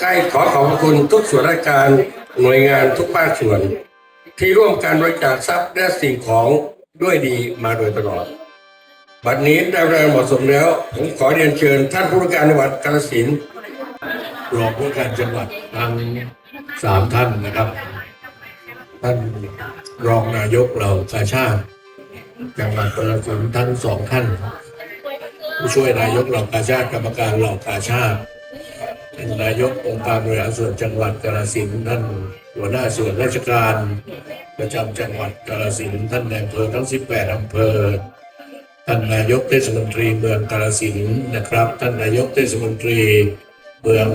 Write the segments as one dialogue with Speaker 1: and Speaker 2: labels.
Speaker 1: ใครขอขอบคุณทุกส่วนราชการหน่วยงานทุกภาคส่วน ที่ร่วมการบริจาคทรัพย์และสิ่งของด้วยดีมาโดยตลอด บัดนี้ได้เวลาเหมาะสมแล้ว ผมขอเรียนเชิญท่านผู้ว่าการจังหวัดกาฬสินธุ์
Speaker 2: รองผู้การจังหวัดทั้งสามท่านนะครับ ท่านรองนายกเรากาชาติจังหวัดกาฬสินธุ์ทั้งสองท่าน ผู้ช่วยนายกเหล่ากาชาติกรรมการเหล่ากาชาติ นนายกองค์การบริหารส่วนจังหวัดกาฬสินธุ์ท่านหัวหน้าส่วนราชการ ประจำจังหวัดกาฬสินธุ์ท่านนายอำเภอทั้ง 18อำเภอท่านนายกเทศมนตรีเมืองกาฬสินธุ์นะครับ ท่านนายกเทศมนตรีเมือง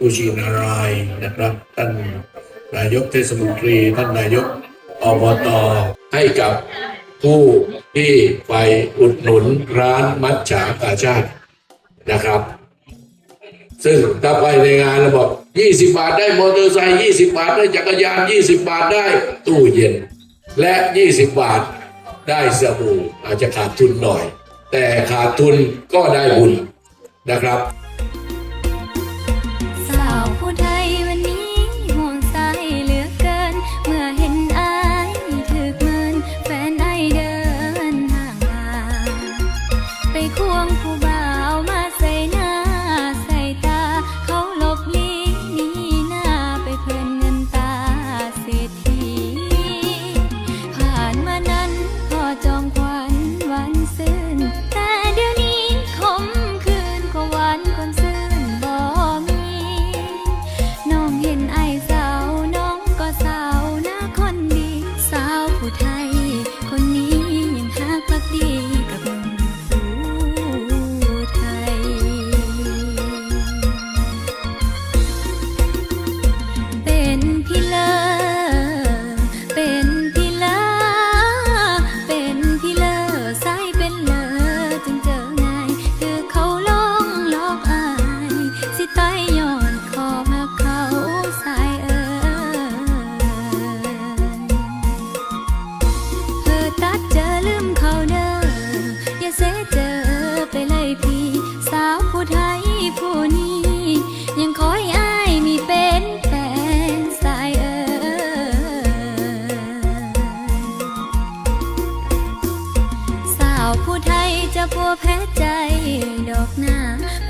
Speaker 2: อุชินารายนะครับท่านนายกเทศมนตรี ท่านนายกอบตให้กับผู้ที่ไปอุดหนุนร้านมัจฉากาชาตินะครับ ซึ่งถ้าไปในงานเราบอก20บาทได้มอเตอร์ไซค์20บาทได้จักรยาน20บาทได้ตู้เย็น และ20บาทได้สบู่อาจจะขาดทุนหน่อย แต่ขาดทุนก็ได้บุญนะครับ
Speaker 3: จะพัวแพ้ใจดอกหน้าความ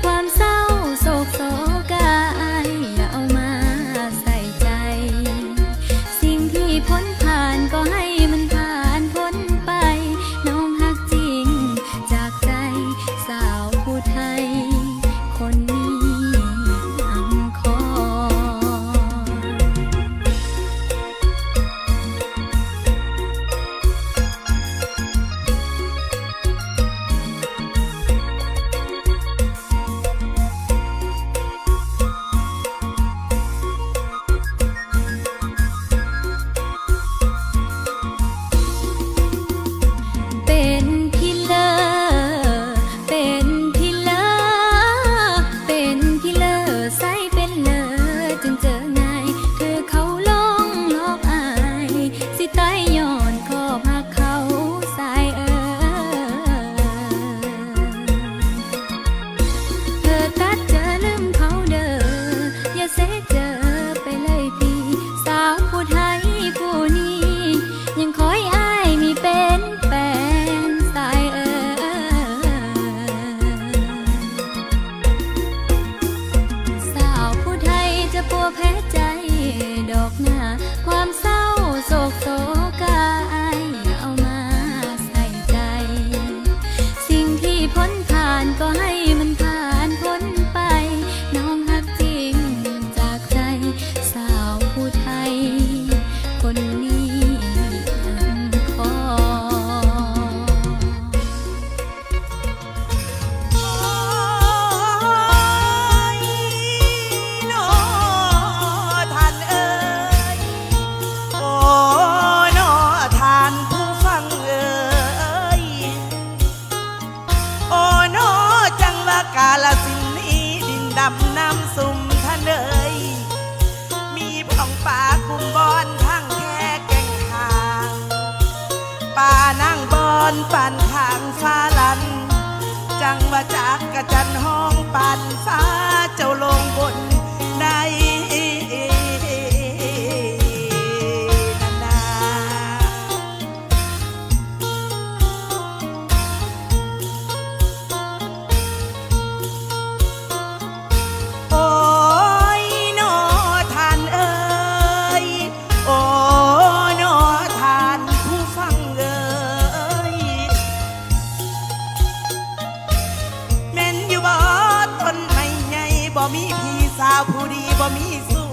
Speaker 3: เศร้า อนปันทางฟ้าลัน จังว่าจากกระจันห้องปันฟ้าเจ้าลงบน่มีพี่สาวผู้ดีบ่มีสู้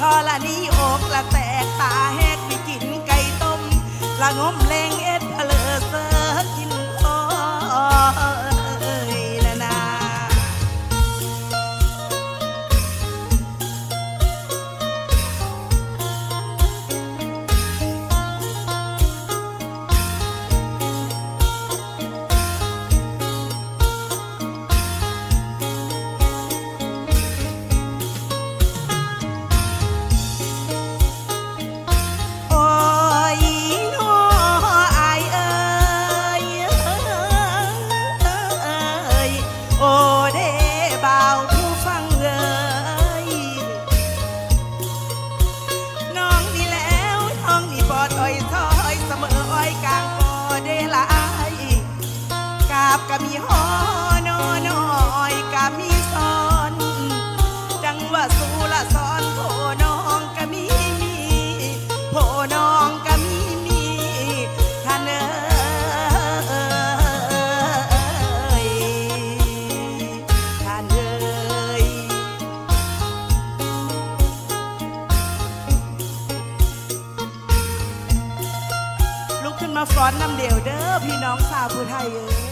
Speaker 3: ทอละนี้อกละแตกตาแหกไปกินไก่ต้มละงม
Speaker 4: เลงเอ็ด น้ำเดียวเด้อพี่น้องสาวผู้ไทยเอ้ย